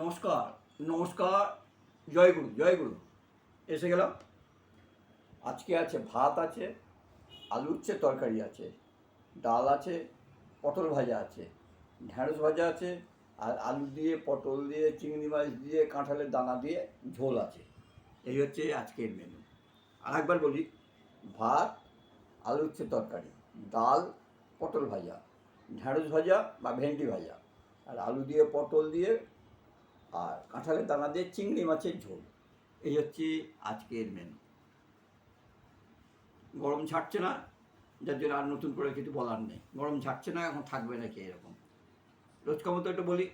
নমস্কার নমস্কার জয়গুরু জয়গুরু এসে গেলাম। আজকে আছে ভাত আছে আলু উচ্ছে তরকারি আছে, ডাল আছে, পটল ভাজা আছে, ঢ্যাঁড়স ভাজা আছে, আর আলু দিয়ে, পটল দিয়ে, চিংড়ি মাছ দিয়ে, কাঁঠালের দানা দিয়ে ঝোল আছে। এই হচ্ছে আজকের মেনু আর একবার বলি, ভাত আলু উচ্ছে তরকারি, ডাল, পটল ভাজা, ঢ্যাঁড়স ভাজা বা ভেন্ডি ভাজা, আর আলু দিয়ে, পটল দিয়ে আর কাঁঠালের দানা দিয়ে চিংড়ি মাছের ঝোল। এই হচ্ছে আজকের মেনু গরম ছাড়ছে না, যার জন্য আর নতুন করে কিছু বলার নেই। গরম ছাড়ছে না, এখন থাকবে নাকি এরকম। রোজকার মতো একটু বলি।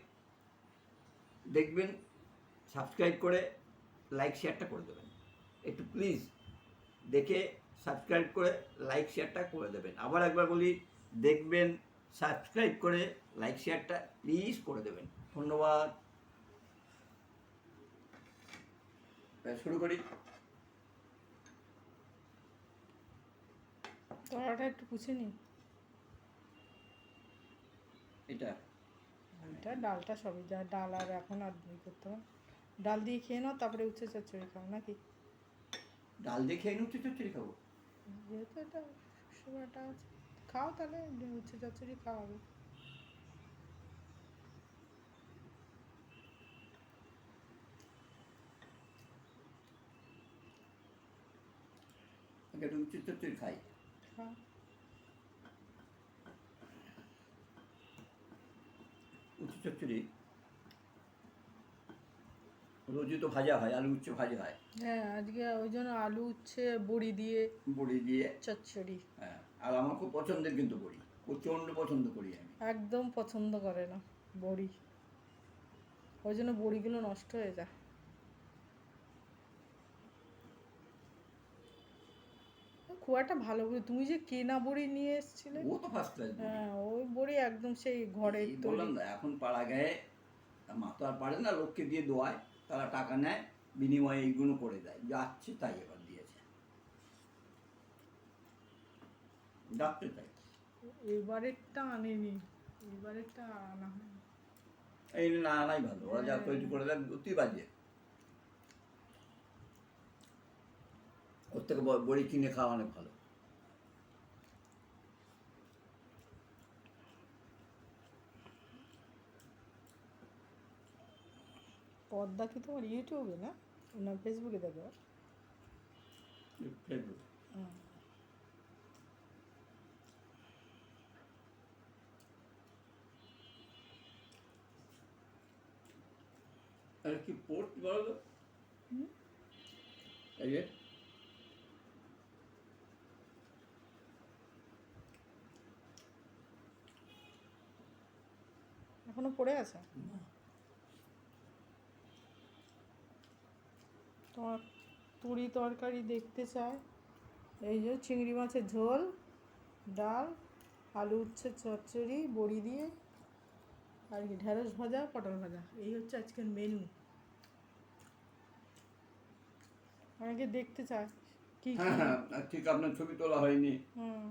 দেখবেন সাবস্ক্রাইব করে লাইক শেয়ারটা করে দেবেন। একটু প্লিজ দেখে সাবস্ক্রাইব করে লাইক শেয়ারটা করে দেবেন। আবার একবার বলি, দেখবেন সাবস্ক্রাইব করে লাইক শেয়ারটা প্লিজ করে দেবেন। ধন্যবাদ তাহলে শুরু করি। তলাটা একটু পুছে নি এটা? এটা ডালটা সবই যা ডাল আর এখন আর বই করতে হবে। ডাল দিয়ে খেয়ে নাও তারপরে উচ্ছে চচ্চড়ি খাও নাকি? ডাল দিয়ে খেয়ে নিচ্ছি চচ্চড়ি খাব? যেহেতু এটা সুগারটা আছে। খাও তাহলে উচ্ছে চচ্চড়ি খাওয়াবে উচ্চ চচ্চড়ি খাই উচ্চ চচ্চড়ি রোজই তো ভাজা হয় আলু উচ্ছে ভাজা হয় হ্যাঁ আজকে ওই জন্য আলু উচ্ছে বড়ি দিয়ে বড়ি দিয়ে চচ্চড়ি হ্যাঁ আর আমার খুব পছন্দের কিন্তু বড়ি প্রচণ্ড পছন্দ করি আমি একদম পছন্দ করে না বড়ি। ওই জন্য বড়িগুলো নষ্ট হয়ে যায়। খুব একটা ভালো বড়ি তুমি যে কেনা বড়ি নিয়ে এসেছিলে? ও তো ফার্স্ট ক্লাস হ্যাঁ ওই বড়ি একদম সেই ঘরে তৈরি। বললাম না, এখন পাড়া গায়ে মা তো আর পারে না লোককে দিয়ে দোয়ায় তারা টাকা নেয় বিনিময়ে এইগুলো করে দেয়। যাচ্ছে তাই এবার দিয়েছে। যাচ্ছে তাই। এবারেরটা আনেনি এবারেরটা আনা হয়নি। এই না আনাই ভালো ওরা যা তৈরি করে দেয় অতি বাজে থেকে বড়ি কিনে খাওয়া অনেক ভালো। পদ্মা কি তোমার ইউটিউবে না? না ফেসবুকে দেখো। ফেসবুক। আরে কি পোর্ট বলো? এই এখনও পড়ে আছে? তোমার পুরি তরকারি দেখতে চায়? এই যে চিংড়ি মাছের ঝোল ডাল আলু উচ্ছে চচ্চড়ি বড়ি দিয়ে আর কি ঢেঁড়স ভাজা পটল ভাজা। এই হচ্ছে আজকের মেনু অনেকে দেখতে চায় কি হ্যাঁ হ্যাঁ ঠিক আপনার ছবি তোলা হয়নি। হুম।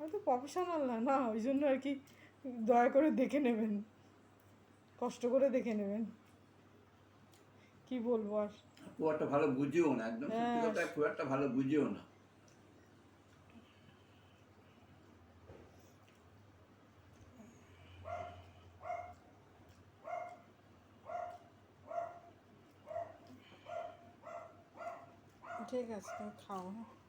আমি তো প্রফেশনাল না না ওই জন্য আর কি দয়া করে দেখে নেবেন। কষ্ট করে দেখে নেবেন। কি বলব আর? খুব একটা ভালো বুঝিও না একদম সত্যি হ্যাঁ। কথা খুব একটা ভালো বুঝিও না। ঠিক আছে তুমি খাও হ্যাঁ।